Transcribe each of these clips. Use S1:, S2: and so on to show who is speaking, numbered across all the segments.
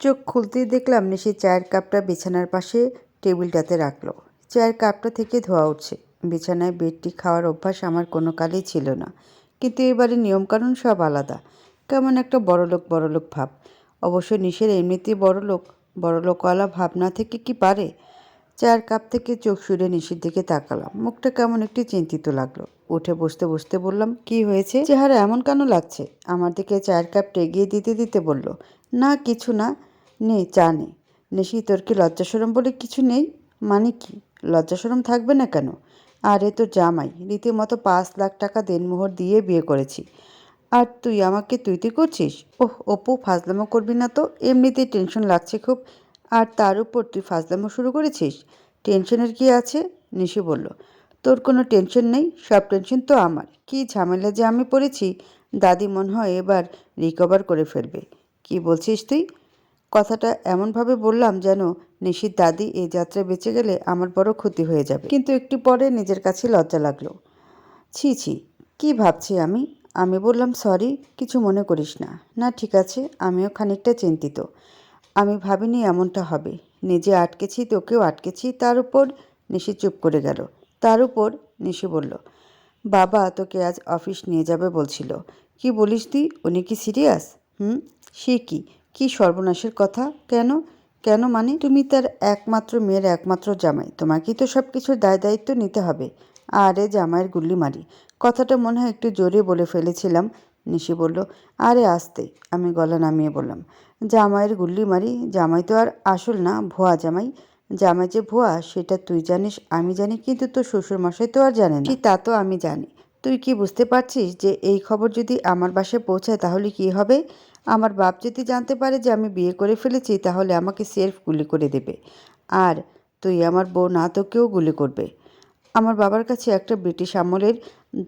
S1: চোখ খুলতেই দেখলাম নিশি চায়ের কাপটা বিছানার পাশে টেবিলটাতে রাখল। চায়ের কাপটা থেকে ধোয়া উঠছে। বিছানায় বেডটি খাওয়ার অভ্যাস আমার কোনো কালেই ছিল না। কিন্তু এবারে নিয়মকানুন সব আলাদা। কেমন একটা বড়লোক বড়লোক ভাব। অবশ্য নিশের এমনিতেই বড়লোক, বড়লোকওয়ালা ভাবনা থেকে কি পারে? চায়ের কাপ থেকে চোখ সূর্যে নিশির দিকে তাকালাম। মুখটা কেমন একটি চিন্তিত লাগল। উঠে বসতে বসতে বললাম, কি হয়েছে? চেহারা এমন কেন লাগছে? আমার দিকে চায়ের কাপটা এগিয়ে দিতে দিতে বলল, না, কিছু না। নে চা নে নিশি, তোর কি লজ্জাসরম বলে কিছু নেই? মানে কি? লজ্জাসরম থাকবে না কেন? আরে, তোর জামাই, রীতিমতো পাঁচ লাখ টাকা দেনমোহর দিয়ে বিয়ে করেছি। আর তুই আমাকে তুই তুই করছিস? ওহ, অপু, ফাজলামো করবি না তো? এমনিতেই টেনশন লাগছে খুব। আর তার উপর তুই ফাজলামো শুরু করেছিস? টেনশনের কি আছে? নিশি বলল। তোর কোনো টেনশন নেই? সব টেনশন তো আমার। কি ঝামেলা যে আমি পড়েছি? দাদি মনে হয় এবার রিকভার করে ফেলবে। কি বলছিস তুই? কথাটা এমনভাবে বললাম যেন নিশির দাদি এই যাত্রায় বেঁচে গেলে আমার বড় ক্ষতি হয়ে যাবে। কিন্তু একটু পরে নিজের কাছে লজ্জা লাগল। ছি ছি, কী ভাবছি আমি? আমি বললাম, সরি, কিছু মনে করিস না। না, ঠিক আছে, আমিও খানিকটা চিন্তিত। আমি ভাবিনি এমনটা হবে। নিজে আটকেছি, তোকেও আটকেছি। তার উপর নিশি চুপ করে গেল। তার উপর নিশি বলল, বাবা, তোকে আজ অফিস নিয়ে যাবে বলছিল। কি বলিস তুই? উনি কি সিরিয়াস? হুম, সে কি? কি সর্বনাশের কথা? কেন? কেন মানে? তুমি তার একমাত্র মেয়ের একমাত্র জামাই। তোমাকেই তো সব কিছুর দায় দায়িত্ব নিতে হবে। আরে জামাইয়ের গুল্লি মারি কথাটা মনে হয় একটু জোরে বলে ফেলেছিলাম। নিশি বলল, আরে আসতে। আমি গলা নামিয়ে বললাম, জামাইয়ের গুল্লি মারি জামাই তো আর আসল না, ভুয়া জামাই। জামাই যে ভুয়া, সেটা তুই জানিস, আমি জানি, কিন্তু তোর শ্বশুর মশাই তো আর জানে না। তা তো আমি জানি। তুই কি বুঝতে পারছিস যে এই খবর যদি আমার বাসায় পৌঁছায় তাহলে কি হবে? আমার বাপ যদি জানতে পারে যে আমি বিয়ে করে ফেলেছি, তাহলে আমাকে সেলফ গুলি করে দেবে। আর তুই আমার বউ না তোকেও গুলি করবে। আমার বাবার কাছে একটা ব্রিটিশ আমলের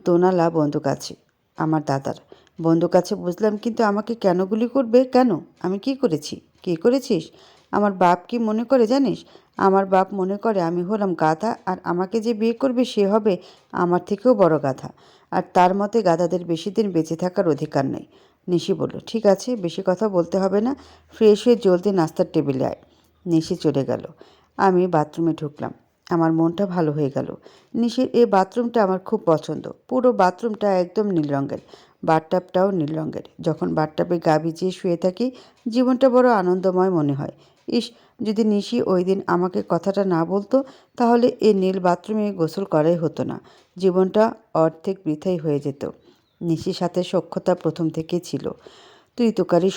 S1: দোনালা বন্দুক আছে, আমার দাদার। বন্দুক আছে বুঝলাম, কিন্তু আমাকে কেন গুলি করবে? কেন? আমি কি করেছি? কি করেছিস? আমার বাপ কি মনে করে জানিস? আমার বাপ মনে করে আমি হলাম গাধা, আর আমাকে যে বিয়ে করবে সে হবে আমার থেকেও বড় গাধা। আর তার মতে গাধাদের বেশি দিন বেঁচে থাকার অধিকার নেই। নিশি বলল, ঠিক আছে, বেশি কথা বলতে হবে না, ফ্রেশ হয়ে জলদি নাস্তার টেবিলে আয়। নিশি চলে গেল। আমি বাথরুমে ঢুকলাম। আমার মনটা ভালো হয়ে গেল। নিশির এই বাথরুমটা আমার খুব পছন্দ। পুরো বাথরুমটা একদম নীল রঙের, বাথটাবটাও নীল রঙের। যখন বাথটাবে গা ভিজিয়ে শুয়ে থাকি, জীবনটা বড় আনন্দময় মনে হয়। ইস, যদি নিশি ওই দিন আমাকে কথাটা না বলতো, তাহলে এই নীল বাথরুমে গোসল করাই হতো না। জীবনটা অর্ধেক বৃথাই হয়ে যেত। নিশির সাথে সখ্যতা প্রথম থেকেই ছিল। তুই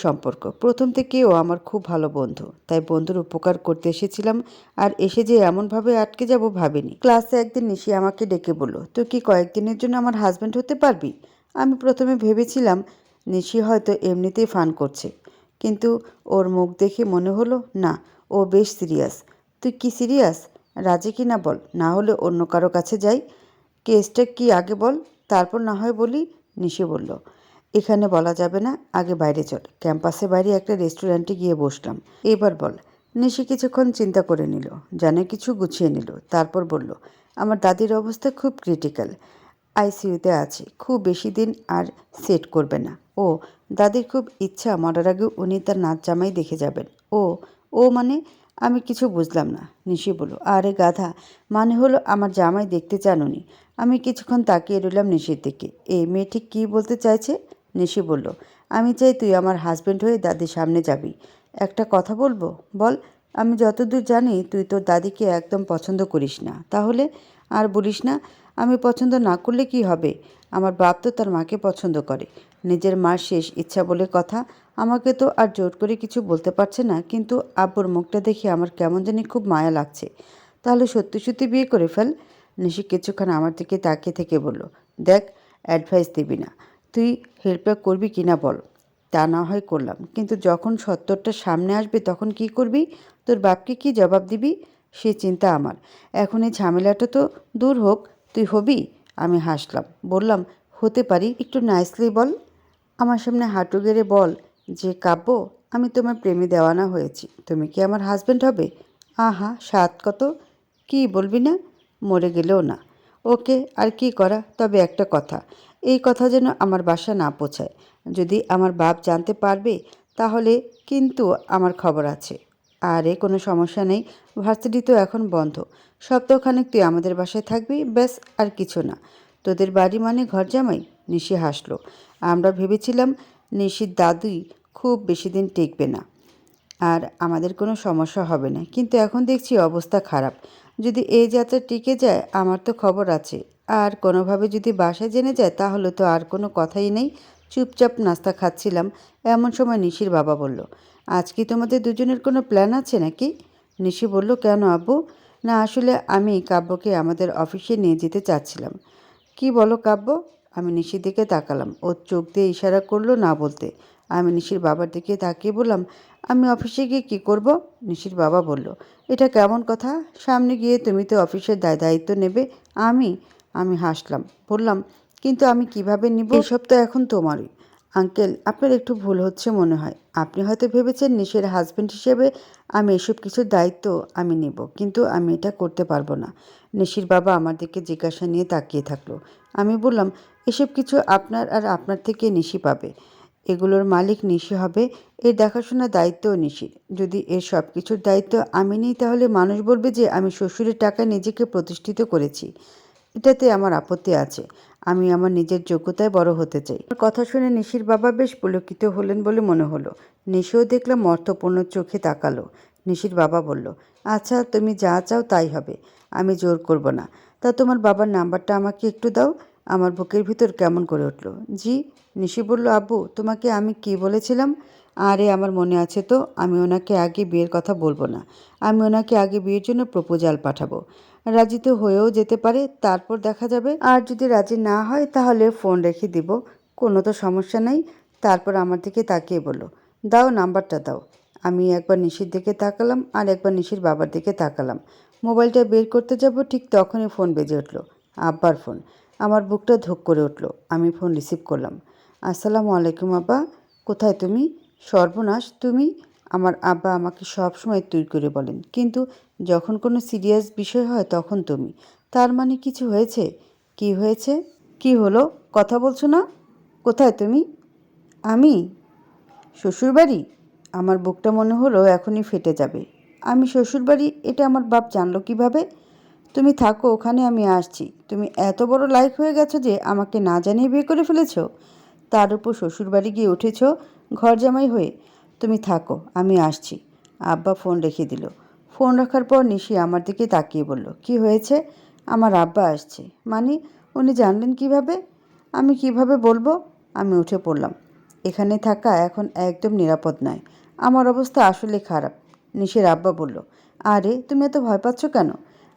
S1: সম্পর্ক। প্রথম থেকে ও আমার খুব ভালো বন্ধু। তাই বন্ধুর উপকার করতে এসেছিলাম আর এসে যে এমনভাবে আটকে যাব ভাবিনি। ক্লাসে একদিন নিশি আমাকে ডেকে বলল, তুই কি কয়েকদিনের জন্য আমার হাজব্যান্ড হতে পারবি? আমি প্রথমে ভেবেছিলাম, নিশি হয়তো এমনিতেই ফান করছে। কিন্তু ওর মুখ দেখে মনে হলো, না, ও বেশ সিরিয়াস তুই কি সিরিয়াস রাজি কি না বল? না হলে অন্য কারও কাছে যাই। কেসটা কি আগে বল? তারপর না হয় বলি। নিশি বলল, এখানে বলা যাবে না, আগে বাইরে চল। ক্যাম্পাসে বাইরে একটা রেস্টুরেন্টে গিয়ে বসলাম। এবার বল। নিশি কিছুক্ষণ চিন্তা করে নিল জানে কিছু গুছিয়ে নিল। তারপর বলল, আমার দাদির অবস্থা খুব ক্রিটিক্যাল। আইসিইউতে আছে। খুব বেশি দিন আর সেট করবে না। ও, দাদির খুব ইচ্ছা, মরার আগে উনি তার নাচ জামাই দেখে যাবেন। ও ও মানে আমি কিছু বুঝলাম না, নিশি বলল। আরে গাধা মানে হলো আমার জামাই দেখতে চান আমি কিছুক্ষণ তাকিয়ে রইলাম নিশির দিকে। এই ঠিক কী বলতে চাইছে? নিশি বলল, আমি চাই তুই আমার হাজব্যান্ড হয়ে দাদির সামনে যাবি। একটা কথা বলব? বল, আমি যতদূর জানি তুই তোর দাদিকে একদম পছন্দ করিস না। তাহলে আর বলিস না আমি পছন্দ না করলে কি হবে? আমার বাপ তো তার মাকে পছন্দ করে। নিজের মার শেষ ইচ্ছা বলে কথা, আমাকে তো আর জোর করে কিছু বলতে পারছে না, কিন্তু আব্বুর মুখটা দেখে আমার কেমন জানি খুব মায়া লাগছে। তাহলে সত্যি সত্যি বিয়ে করে ফেল। নিশি কিছুক্ষণ আমার দিকে তাকিয়ে থেকে বলল, দেখ অ্যাডভাইস দিবি না। তুই হেল্পটা করবি কি না বল। তা না হয় করলাম, কিন্তু যখন সত্তরটা সামনে আসবে তখন কি করবি? তোর বাপকে কি জবাব দিবি? সে চিন্তা আমার। এখন এই ঝামেলাটা তো দূর হোক। তুই হবি? আমি হাসলাম। বললাম, হতে পারি। একটু নাইসলি বল। আমার সামনে হাঁটু গেড়ে বল, যে কাব্য আমি তোমার প্রেমে দেওয়ানা হয়েছি। তুমি কি আমার হাজব্যান্ড হবে? আহা সাত কত? কি বলবি না? মরে গেলেও না। ওকে, আর কি করা? তবে একটা কথা। এই কথা যেন আমার বাসা না পৌঁছায়। যদি আমার বাপ জানতে পারবে, তাহলে কিন্তু আমার খবর আছে। আরে কোনো সমস্যা নেই, ভার্সিটি তো এখন বন্ধ। সপ্তাহখানেক তুই আমাদের বাসায় থাকবি, ব্যাস আর কিছু না। তোদের বাড়ি মানে ঘর জামাই? নিশি হাসলো। আমরা ভেবেছিলাম নিশির দাদুই খুব বেশি দিন টিকবে না। আর আমাদের কোনো সমস্যা হবে না। কিন্তু এখন দেখছি অবস্থা খারাপ। যদি এই যাত্রা টিকে যায়, আমার তো খবর আছে। আর কোনোভাবে যদি বাসায় জেনে যায়, তাহলে তো আর কোনো কথাই নেই। চুপচাপ নাস্তা খাচ্ছিলাম, এমন সময় নিশির বাবা বলল আজ কি তোমাদের দুজনের কোনো প্ল্যান আছে নাকি? নিশি বলল, কেন আব্বু? না, আসলে আমি কাব্যকে আমাদের অফিসে নিয়ে যেতে চাচ্ছিলাম। কি বলো কাব্য? আমি নিশির দিকে তাকালাম। ও চোখ দিয়ে ইশারা করল না বলতে। আমি নিশির বাবার দিকে তাকিয়ে বললাম, আমি অফিসে গিয়ে কী করব? নিশির বাবা বলল, এটা কেমন কথা? সামনে গিয়ে তুমি তো অফিসের দায় দায়িত্ব নেবে। আমি? আমি হাসলাম, বললাম, কিন্তু আমি কীভাবে নিব? এসব তো এখন তোমারই। আঙ্কেল, আপনার একটু ভুল হচ্ছে মনে হয়। আপনি হয়তো ভেবেছেন নিশের হাজবেন্ড হিসেবে আমি এসব কিছুর দায়িত্ব আমি নেব, কিন্তু আমি এটা করতে পারব না। নিশির বাবা আমার দিকে জিজ্ঞাসা নিয়ে তাকিয়ে থাকল। আমি বললাম, এসব কিছু আপনার আর আপনার থেকে নিশি পাবে। এগুলোর মালিক নিশি হবে, এর দেখাশোনার দায়িত্বও নিশির। যদি এর সব কিছুর দায়িত্ব আমি নিই, তাহলে মানুষ বলবে যে আমি শ্বশুরের টাকায় নিজেকে প্রতিষ্ঠিত করেছি। এটাতে আমার আপত্তি আছে। আমি আমার নিজের যোগ্যতায় বড় হতে চাই। কথা শুনে নিশির বাবা বেশ পুলকিত হলেন বলে মনে হলো। নিশিও দেখলাম অর্থপূর্ণ চোখে তাকালো। নিশির বাবা বলল আচ্ছা তুমি যা চাও তাই হবে। আমি জোর করব না। তা তোমার বাবার নাম্বারটা আমাকে একটু দাও। আমার বুকের ভিতর কেমন করে উঠল। জি, নিশি বলল, আব্বু, তোমাকে আমি কি বলেছিলাম? আরে, আমার মনে আছে তো। আমি ওনাকে আগে বিয়ের কথা বলব না। আমি ওনাকে আগে বিয়ের জন্য প্রপোজাল পাঠাবো। রাজি তো হয়েও যেতে পারে, তারপর দেখা যাবে। আর যদি রাজি না হয়, তাহলে ফোন রেখে দিব। কোনো তো সমস্যা নাই। তারপর আমার দিকে তাকিয়ে বলল, দাও নাম্বারটা দাও। আমি একবার নিশির দিকে তাকালাম আর একবার নিশির বাবার দিকে তাকালাম। মোবাইলটা বের করতে যাব, ঠিক তখনই ফোন বেজে উঠল। আব্বার ফোন। আমার বুকটা ধোক করে উঠল। আমি ফোন রিসিভ করলাম। আসসালামু আলাইকুম, আব্বা। কোথায় তুমি? সর্বনাশ, তুমি? আমার আব্বা আমাকে সব সময় তুই করে বলেন। কিন্তু যখন কোনো সিরিয়াস বিষয় হয় তখন তুমি। তার মানে কিছু হয়েছে? কি হয়েছে? কি হলো? কথা বলছো না? কোথায় তুমি? আমি? শ্বশুরবাড়ি? আমার বুকটা মনে হলো এখনই ফেটে যাবে। আমি শ্বশুরবাড়ি? এটা আমার বাপ জানলো কীভাবে? তুমি থাকো, ওখানে আমি আসছি। তুমি এত বড় লাইক হয়ে গেছো যে আমাকে না জানিয়ে বিয়ে করে ফেলেছ? তার উপর শ্বশুরবাড়ি গিয়ে উঠেছ ঘর জামাই হয়ে। তুমি থাকো, আমি আসছি। আব্বা ফোন রেখে দিল। ফোন রাখার পর নিশি আমার দিকে তাকিয়ে বলল, কি হয়েছে? আমার আব্বা আসছে। মানে? উনি জানলেন কীভাবে? আমি কীভাবে বলব? আমি উঠে পড়লাম। এখানে থাকা এখন একদম নিরাপদ নয়। আমার অবস্থা আসলে খারাপ। নিশের আব্বা বলল, আরে, তুমি এত ভয় পাচ্ছ কেন?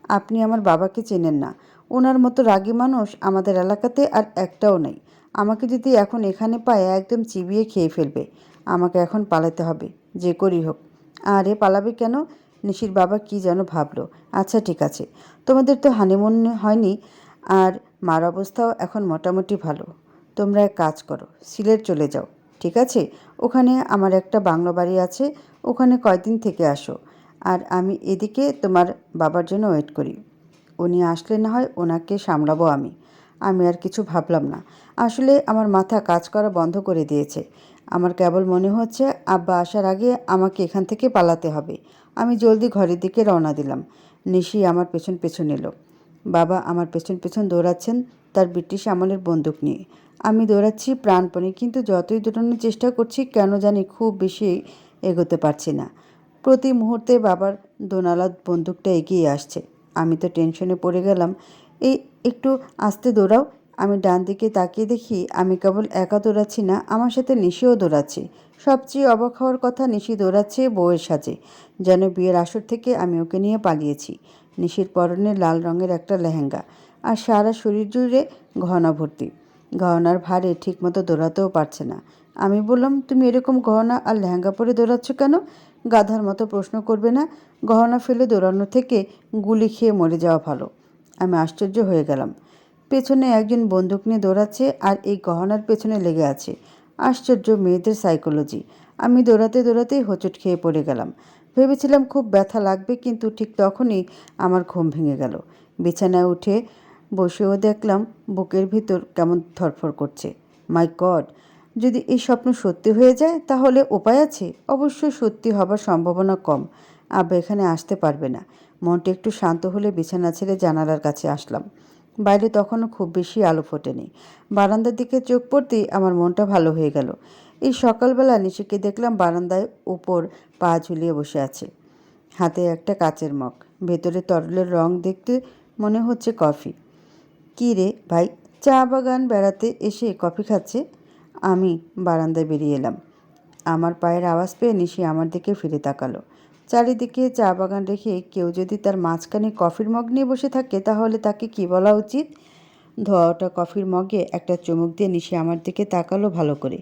S1: আপনি আমার বাবাকে চেনেন না। ওনার মতো রাগী মানুষ আমাদের এলাকাতে আর একটাও নেই। আমাকে যদি এখন এখানে পায়, একদম চিবিয়ে খেয়ে ফেলবে। আমাকে এখন পালাতে হবে, যে করি হোক। আরে, পালাবে কেন? নিশির বাবা কি যেন ভাবলো। আচ্ছা ঠিক আছে। তোমাদের তো হানিমুন হয়নি, আর মার অবস্থাও এখন মোটামুটি ভালো। তোমরা এক কাজ করো, সিলেট চলে যাও, ঠিক আছে? ওখানে আমার একটা বাংলো বাড়ি আছে, ওখানে কয়দিন থেকে আসো। আর আমি এদিকে তোমার বাবার জন্য ওয়েট করি। উনি আসলে না হয় ওনাকে সামলাবো আমি। আমি আর কিছু ভাবলাম না। আসলে আমার মাথা কাজ করা বন্ধ করে দিয়েছে। আমার কেবল মনে হচ্ছে, আব্বা, আসার আগে আমাকে এখান থেকে পালাতে হবে। আমি জলদি ঘরের দিকে রওনা দিলাম। নিশি আমার পেছন পেছন এলো। বাবা, আমার পেছন পেছন দৌড়াচ্ছেন তার ব্রিটিশ আমলের বন্দুক নিয়ে। আমি দৌড়াচ্ছি প্রাণপণে, কিন্তু যতই দৌড়ানোর চেষ্টা করছি, কেন জানি খুব বেশি এগোতে পারছি না। প্রতি মুহূর্তে বাবার দোনালা বন্দুকটা এগিয়ে আসছে। আমি তো টেনশনে পড়ে গেলাম, এই, একটু আস্তে দৌড়াও। আমি ডান দিকে তাকিয়ে দেখি আমি কেবল একা দৌড়াচ্ছি না, আমার সাথে নিশিও দৌড়াচ্ছে। সবচেয়ে অবাক হওয়ার কথা, নিশি দৌড়াচ্ছে বউয়ের সাজে যেন বিয়ের আসর থেকে আমি ওকে নিয়ে পালিয়েছি। নিশির পরনে লাল রঙের একটা লেহেঙ্গা আর সারা শরীর জুড়ে গহনা ভর্তি। গহনার ভারে ঠিকমতো দৌড়াতেও পারছে না। আমি বললাম, তুমি এরকম গহনা আর লেহেঙ্গা পরে দৌড়াচ্ছ কেন? গাধার মতো প্রশ্ন করবে না, গহনা ফেলে দৌড়ানো থেকে গুলি খেয়ে মরে যাওয়া ভালো। আমি আশ্চর্য হয়ে গেলাম। পেছনে একজন বন্দুক নিয়ে দৌড়াচ্ছে আর এই গহনার পেছনে লেগে আছে। আশ্চর্য মেয়েদের সাইকোলজি। আমি দৌড়াতে দৌড়াতেই হোঁচট খেয়ে পড়ে গেলাম। ভেবেছিলাম খুব ব্যথা লাগবে, কিন্তু ঠিক তখনই আমার ঘুম ভেঙে গেল। বিছানায় উঠে বসেও দেখলাম বুকের ভিতর কেমন থরফর করছে। মাই গড, যদি এই স্বপ্ন সত্যি হয়ে যায়, তাহলে উপায় আছে? অবশ্যই সত্যি হবার সম্ভাবনা কম। আব্বা এখানে আসতে পারবে না। মনটা একটু শান্ত হলে বিছানা ছেড়ে জানালার কাছে আসলাম। বাইরে তখনও খুব বেশি আলো ফোটেনি। বারান্দার দিকে চোখ পড়তেই আমার মনটা ভালো হয়ে গেল। এই সকালবেলা নিশিকে দেখলাম বারান্দায় উপর পা ঝুলিয়ে বসে আছে। হাতে একটা কাচের মগ, ভেতরে তরলের রং দেখতে মনে হচ্ছে কফি। কী রে ভাই, চা বাগান বেড়াতে এসে কফি খাচ্ছে? আমি বারান্দায় বেরিয়ে এলাম। আমার পায়ের আওয়াজ পেয়ে নিশি আমার দিকে ফিরে তাকালো। চারিদিকে চা বাগান রেখে কেউ যদি তার মাঝখানে কফির মগ নিয়ে বসে থাকে, তাহলে তাকে কি বলা উচিত? ধোয়াটা কফির মগে একটা চুমুক দিয়ে নিশে আমার দিকে তাকালো ভালো করে।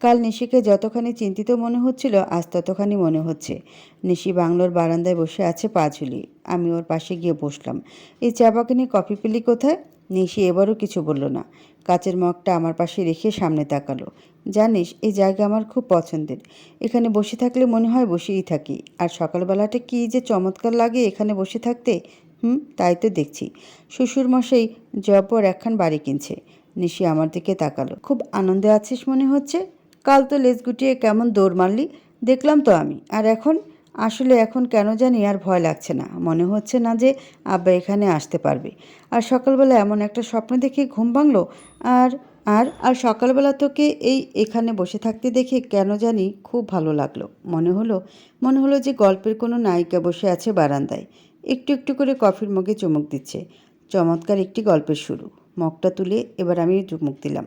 S1: কাল নিশিকে যতখানি চিন্তিত মনে হচ্ছিল, আজ ততখানি মনে হচ্ছে। নিশি বাংলোর বারান্দায় বসে আছে পা ঝুলিয়ে। আমি ওর পাশে গিয়ে বসলাম। এই চা বাগানে কফি পেলি কোথায়? নিশি এবারও কিছু বলল না। কাচের মগটা আমার পাশে রেখে সামনে তাকালো। জানিস, এই জায়গা আমার খুব পছন্দের। এখানে বসে থাকলে মনে হয় বসেই থাকি। আর সকালবেলাটা কী যে চমৎকার লাগে এখানে বসে থাকতে। হুম, তাই তো দেখছি। শ্বশুরমশাই জব্বর একখান বাড়ি কিনছে। নিশি আমার দিকে তাকালো। খুব আনন্দে আছিস মনে হচ্ছে? কাল তো লেজ গুটিয়ে কেমন দৌড় মারলি? দেখলাম তো আমি। আর এখন? আসলে এখন কেন জানি আর ভয় লাগছে না। মনে হচ্ছে না যে আব্বা এখানে আসতে পারবে। আর সকালবেলা এমন একটা স্বপ্ন দেখে ঘুম ভাঙলো? আর আর আর সকালবেলা তোকে এই এখানে বসে থাকতে দেখে কেন জানি খুব ভালো লাগল। মনে হলো মনে হলো যে গল্পের কোনো নায়িকা বসে আছে বারান্দায়। একটু একটু করে কফির মগে চুমুক দিচ্ছে। চমৎকার একটি গল্পের শুরু। মগটা তুলে এবার আমি চুমুক দিলাম।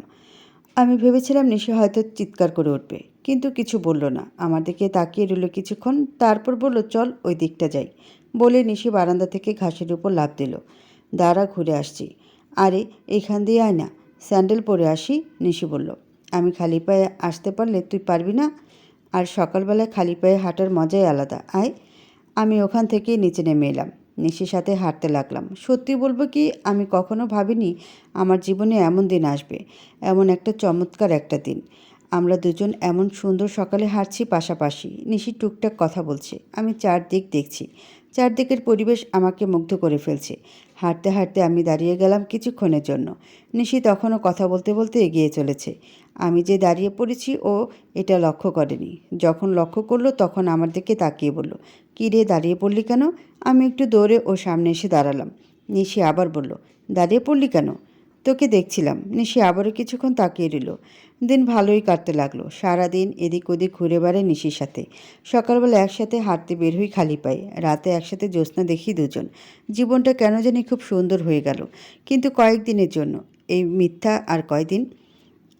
S1: আমি ভেবেছিলাম নিশি হয়তো চিৎকার করে উঠবে, কিন্তু কিছু বলল না। আমার দিকে তাকিয়ে রইল কিছুক্ষণ, তারপর বলল, চল, ওই দিকটা যাই। বলে নিশি বারান্দা থেকে ঘাসের উপর লাফ দিল। দাঁড়া, ঘুরে আসছি। আরে, এইখান দিয়ে আয় না। স্যান্ডেল পরে আসি? নিশি বলল। আমি খালি পায়ে আসতে পারলে তুই পারবি না? আর সকালবেলায় খালি পায়ে হাঁটার মজাই আলাদা। আয়। আমি ওখান থেকেই নিচে নেমে এলাম। নিশির সাথে হাঁটতে লাগলাম। সত্যি বলব কি, আমি কখনো ভাবিনি আমার জীবনে এমন দিন আসবে, এমন একটা চমৎকার একটা দিন। আমরা দুজন এমন সুন্দর সকালে হাঁটছি পাশাপাশি। নিশি টুকটাক কথা বলছে। আমি চারদিক দেখছি। চারদিকের পরিবেশ আমাকে মুগ্ধ করে ফেলছে। হাঁটতে হাঁটতে আমি দাঁড়িয়ে গেলাম কিছুক্ষণের জন্য। নিশি তখনও কথা বলতে বলতে এগিয়ে চলেছে। আমি যে দাঁড়িয়ে পড়েছি, ও এটা লক্ষ্য করেনি। যখন লক্ষ্য করল, তখন আমার দিকে তাকিয়ে বলল, কী রে, দাঁড়িয়ে পড়লি কেন? আমি একটু দৌড়ে ও সামনে এসে দাঁড়ালাম। নিশি আবার বলল, দাঁড়িয়ে পড়লি কেন? তোকে দেখছিলাম। নিশি আবারও কিছুক্ষণ তাকিয়ে রইল। দিন ভালোই কাটতে লাগল। সারাদিন এদিক ওদিক ঘুরে বেড়ায় নিশির সাথে। সকালবেলা একসাথে হাঁটতে বের হই খালি পায়ে। রাতে একসাথে জ্যোৎস্না দেখি দুজন। জীবনটা কেন জানি খুব সুন্দর হয়ে গেল। কিন্তু কয়েকদিনের জন্য। এই মিথ্যা আর কয়দিন?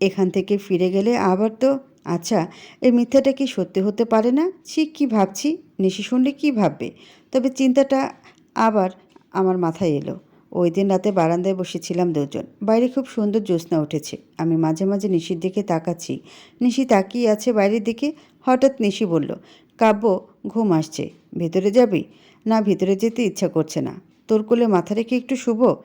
S1: এখান থেকে ফিরে গেলে আবার তো? আচ্ছা এই মিথ্যাটা কি সত্যি হতে পারে না? ছি, কী ভাবছি? নিশি শুনলে কী ভাববে? তবে চিন্তাটা আবার আমার মাথায় এলো। ওই দিন রাতে বারান্দায় বসেছিলাম দুজন। বাইরে খুব সুন্দর জ্যোৎস্না উঠেছে। আমি মাঝে মাঝে নিশির দিকে তাকাচ্ছি। নিশি তাকিয়ে আছে বাইরের দিকে। হঠাৎ নিশি বলল, কাব্য, ঘুম আসছে। ভেতরে যাবি? না, ভেতরে যেতে ইচ্ছা করছে না। তোর কোলে মাথা রেখে একটু শুভ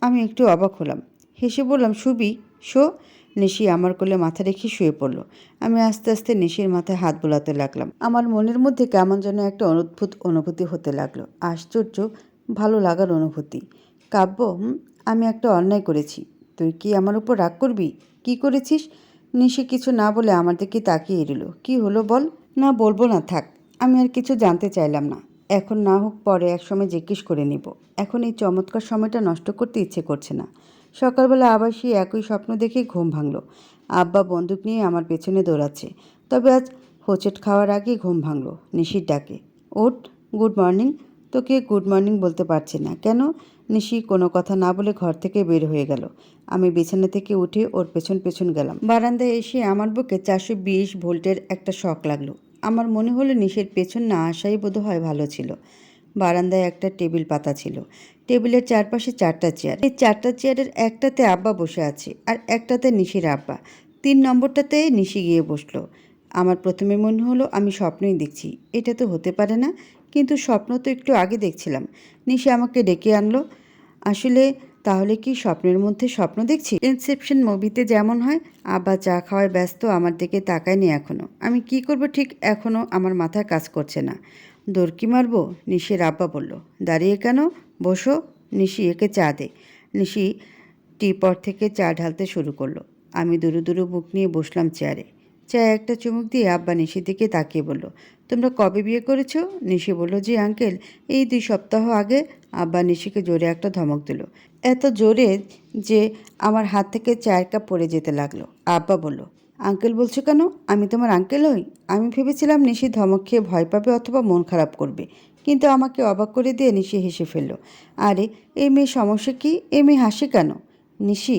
S1: আমি একটু অবাক হলাম। হেসে বললাম শুবি শো। নিশি আমার কোলে মাথা রেখে শুয়ে পড়ল। আমি আস্তে আস্তে নিশির মাথায় হাত বোলাতে লাগলাম। আমার মনের মধ্যে কেমন যেন একটা অদ্ভুত অনুভূতি হতে লাগল। আশ্চর্য, ভালো লাগার অনুভূতি। কাব্য আমি একটা অন্যায় করেছি। তুই কি আমার উপর রাগ করবি? কি করেছিস? নিশি কিছু না বলে আমার দিকে তাকিয়ে এড়িল কি হলো বল? না, বলব না, থাক। আমি আর কিছু জানতে চাইলাম না। এখন না হোক, পরে একসময় জিজ্ঞেস করে নিব। এখন এই চমৎকার সময়টা নষ্ট করতে ইচ্ছে করছে না। সকালবেলা আবার সেই একই স্বপ্ন দেখে ঘুম ভাঙলো। আব্বা বন্দুক নিয়ে আমার পেছনে দৌড়াচ্ছে। তবে আজ হোঁচট খাওয়ার আগে ঘুম ভাঙলো নিশির ডাকে। ওঠ, গুড মর্নিং। তোকে গুড মর্নিং বলতে পারছি না। কেন? নিশি কোনো কথা না বলে ঘর থেকে বের হয়ে গেল। আমি বিছানা থেকে উঠে ওর পেছন পেছন গেলাম। বারান্দায় এসে আমার বুকে চারশো বিশ ভোল্টের একটা শক লাগল। আমার মনে হলো নিশের পেছন না আসাই বোধ হয় ভালো ছিল। বারান্দায় একটা টেবিল পাতা ছিল। টেবিলের চারপাশে চারটা চেয়ার। এই চারটা চেয়ারের একটাতে আব্বা বসে আছে আর একটাতে নিশির আব্বা। তিন নম্বরটাতে নিশি গিয়ে বসল। আমার প্রথমে মনে হলো আমি স্বপ্নই দেখছি। এটা তো হতে পারে না। কিন্তু স্বপ্ন তো একটু আগে দেখছিলাম। নিশি আমাকে ডেকে আনলো। আসলে তাহলে কি স্বপ্নের মধ্যে স্বপ্ন দেখছি? ইনসেপশন মুভিতে যেমন হয়, আব্বা চা খাওয়ায় ব্যস্ত, আমার দিকে তাকায়নি এখনও আমি কি করব ঠিক এখনও আমার মাথায় কাজ করছে না। দরকি মারবো? নিশির আব্বা বলল। দাঁড়িয়ে কেন? বসো। নিশি একে চা দে। নিশি টিপট থেকে চা ঢালতে শুরু করল। আমি দুরু দুরু বুক নিয়ে বসলাম চেয়ারে চায়ে একটা চুমুক দিয়ে আব্বা নিশির দিকে তাকিয়ে বলল, তোমরা কবে বিয়ে করেছ? নিশি বলল যে আঙ্কেল, এই দুই সপ্তাহ আগে আব্বা নিশিকে জোরে একটা ধমক দিল। এত জোরে যে আমার হাত থেকে চায়ের কাপ পড়ে যেতে লাগল। আব্বা বলল, আঙ্কেল বলছো কেন? আমি তোমার আঙ্কেল হই? আমি ভেবেছিলাম নিশি ধমক খেয়ে ভয় পাবে অথবা মন খারাপ করবে। কিন্তু আমাকে অবাক করে দিয়ে নিশি হেসে ফেলল, আরে, এই মেয়ে সমস্যা কি? এই মেয়ে হাসি কেন? নিশি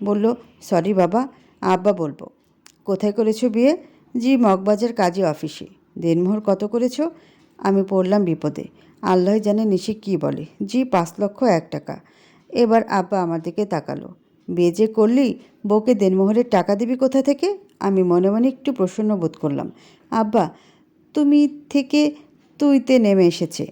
S1: বলল, সরি বাবা। আব্বা বলব কোথায় করেছ বিয়ে? জি, মগবাজার কাজী অফিসে। দেনমোহর, কত করেছ? আমি পড়লাম বিপদে। আল্লাহ জানে নিশি কি বলে। জি, পাঁচ লক্ষ এক টাকা। এবার আব্বা আমার দিকে তাকালো। বিয়ে যে করলি, বউকে দেনমোহরের টাকা দিবি কোথা থেকে? আমি মনে মনে একটু প্রসন্ন বোধ করলাম। আব্বা, তুমি থেকে তুইতে নেমে এসেছে।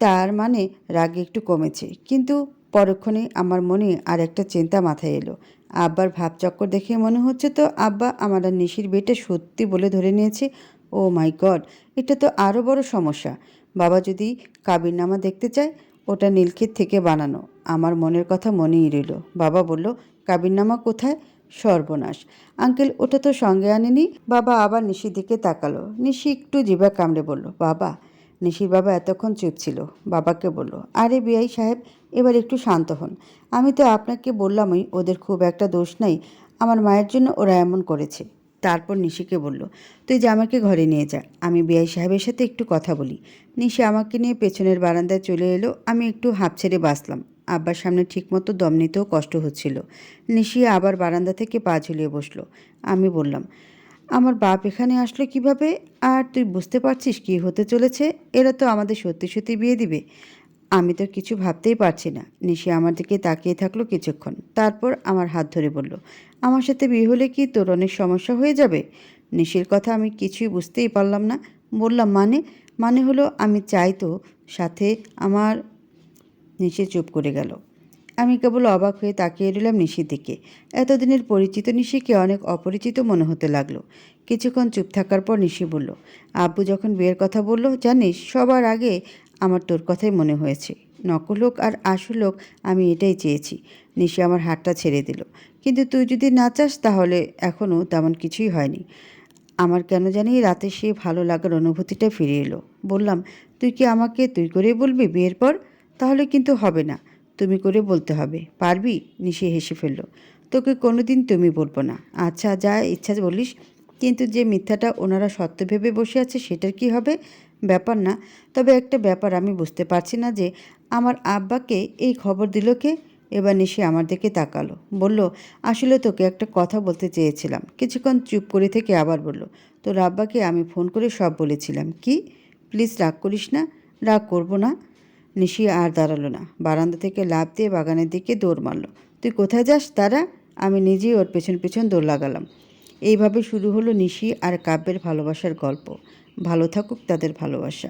S1: তার মানে রাগ একটু কমেছে। কিন্তু পরক্ষণে আমার মনে আর একটা চিন্তা মাথায় এলো। আব্বার ভাবচক্কর দেখে মনে হচ্ছে তো আব্বা আমার নিশির বিয়েটা সত্যি বলে ধরে নিয়েছে। ও মাই গড, এটা তো আরও বড় সমস্যা। বাবা যদি কাবিরনামা দেখতে চায়, ওটা নীলক্ষেত থেকে বানানো। আমার মনের কথা মনেই রইল। বাবা বলল, কাবিরনামা কোথায়? সর্বনাশ। আঙ্কেল, ওটা তো সঙ্গে আনেনি। বাবা আবার নিশির দিকে তাকালো। নিশি একটু জিভা কামড়ে বলল, বাবা নিশির বাবা এতক্ষণ চুপ ছিল। বাবাকে বলল, আরে বিআই সাহেব, এবার একটু শান্ত হন। আমি তো আপনাকে বললামই, ওদের খুব একটা দোষ নাই। আমার মায়ের জন্য ওরা এমন করেছে। তারপর নিশিকে বলল, তুই জামাকে ঘরে নিয়ে যা। আমি বিআই সাহেবের সাথে একটু কথা বলি। নিশি আমাকে নিয়ে পেছনের বারান্দায় চলে এলো। আমি একটু হাঁপ ছেড়ে বাঁচলাম। আব্বার সামনে ঠিকমতো দম নিতেও কষ্ট হচ্ছিল। নিশি আবার বারান্দা থেকে পা ঝুলিয়ে বসল। আমি বললাম আমার বাপ এখানে আসলো কীভাবে? আর তুই বুঝতে পারছিস কি হতে চলেছে? এরা তো আমাদের সত্যি সত্যি বিয়ে দিবে। আমি তো কিছু ভাবতেই পারছি না। নিশি আমার দিকে তাকিয়ে থাকল কিছুক্ষণ। তারপর আমার হাত ধরে বলল, আমার সাথে বিয়ে হলে কি তোর অনেক সমস্যা হয়ে যাবে? নিশির কথা আমি কিছুই বুঝতেই পারলাম না। বললাম মানে? মানে হলো আমি চাই তো সাথে আমার নিশি চুপ করে গেল। আমি কেবল অবাক হয়ে তাকিয়ে রইলাম নিশির দিকে। এতদিনের পরিচিত নিশিকে অনেক অপরিচিত মনে হতে লাগল। কিছুক্ষণ চুপ থাকার পর নিশি বলল, আব্বু যখন বিয়ের কথা বলল, জানিস, সবার আগে আমার তোর কথাই মনে হয়েছে। নকল হোক আর আসল হোক, আমি এটাই চেয়েছি। নিশি আমার হাতটা ছেড়ে দিল। কিন্তু তুই যদি না চাস, তাহলে এখনও তেমন কিছুই হয়নি। আমার কেন জানি রাতে সে ভালো লাগার অনুভূতিটা ফিরে এলো। বললাম, তুই কি আমাকে তুই করেই বলবি বিয়ের পর? তাহলে কিন্তু হবে না। তুমি করে বলতে হবে। পারবি? নিশি হেসে ফেলল। তোকে কোনোদিন তুমি বলব না। আচ্ছা যা ইচ্ছা বলিস। কিন্তু যে মিথ্যাটা ওনারা সত্য ভেবে বসে আছে, সেটার কি হবে? ব্যাপার না। তবে একটা ব্যাপার আমি বুঝতে পারছি না যে, আমার আব্বাকে এই খবর দিল কে? এবার নিশি আমার দিকে তাকালো। বলল, আসলে তোকে একটা কথা বলতে চেয়েছিলাম। কিছুক্ষণ চুপ করে থেকে আবার বলল, তোর আব্বাকে আমি ফোন করে সব বলেছিলাম। কি? প্লিজ রাগ করিস না? রাগ করব না। নিশি আর দাঁড়াল না। বারান্দা থেকে লাভ দিয়ে বাগানের দিকে দৌড় মারল। তুই কোথায় যাস, তারা? আমি নিজেই ওর পেছন পেছন দৌড় লাগালাম। এইভাবে শুরু হলো নিশি আর কাব্যের ভালোবাসার গল্প। ভালো থাকুক তাদের ভালোবাসা।